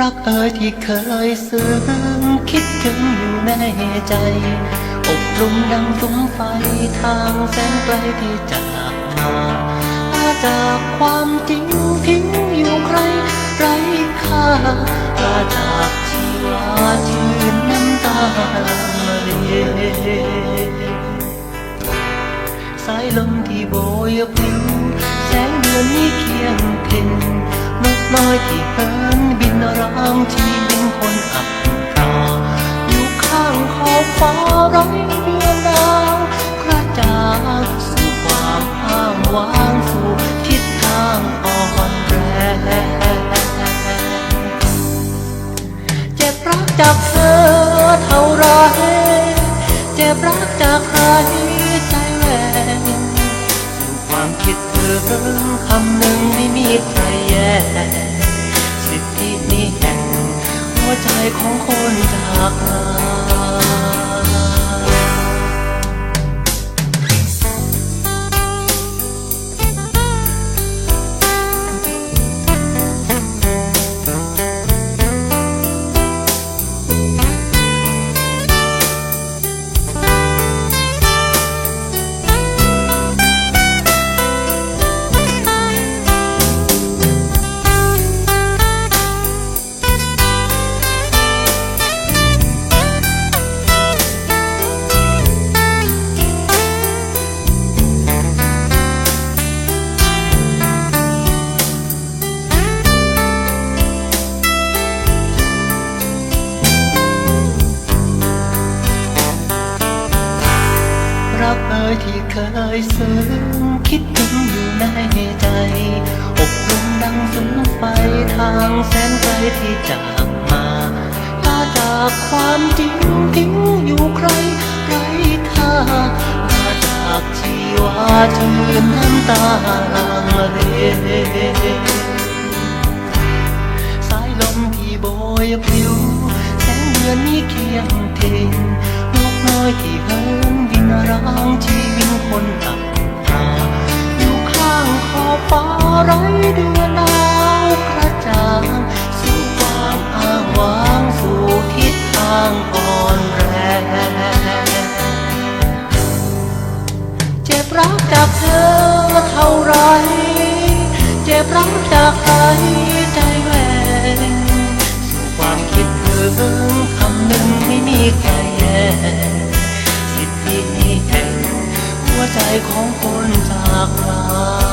รักเอ่ยที่เคยซึ้งคิดถึงอยู่ในใจ อบรมดังสุมไฟทางแสนไกลที่จากมามาจากความจริงทิ้งอยู่ใครไร้ค่าลาจากชีวาชื่นน้ำตาละเลสายลมที่โบยพลิ้วแสงเดือนนี้เคียงเพ็น น้อยที่เฮินบินร้างที่เป็นคนอับปราอยู่ข้างขอบฟ้าไร้เดือนดาวกระจากสู่ความอ้างว้างสู่ทิศทางอ่อนแรงเจ็บรักจากเธอเท่าไรเจ็บรักจากใครใจแหวนสู่ความคิดเธอคำหนึ่งไม่มีใคร สิทธินี้แห่งหัวใจของคนจากลา รักเอ่ยที่เคยซึ้งคิดถึงอยู่ในใจอบรมดังสุมไฟทางแสนไกลที่จากมาลาจากความจริงทิ้งอยู่ใครไรค่าลาจากชีวาชื่นน้ำตาละเลสายลมที่โบยพลิ้วแสงเดือนนี้เคียงเทนนกน้อยที่เฮ วิตคนอับตาอยู่ข้างขอบฟ้าไร้เดือนดาวกระจ่างสู่ความอ้างว้างสู่ทิศทางอ่อนแรงเจ็บรักจากเธอเท่าไร เจ็บรักจากใครใจแหวงสู่ความคิดถึงคำหนึ่งไม่มีใครแย่ ของคนจากลา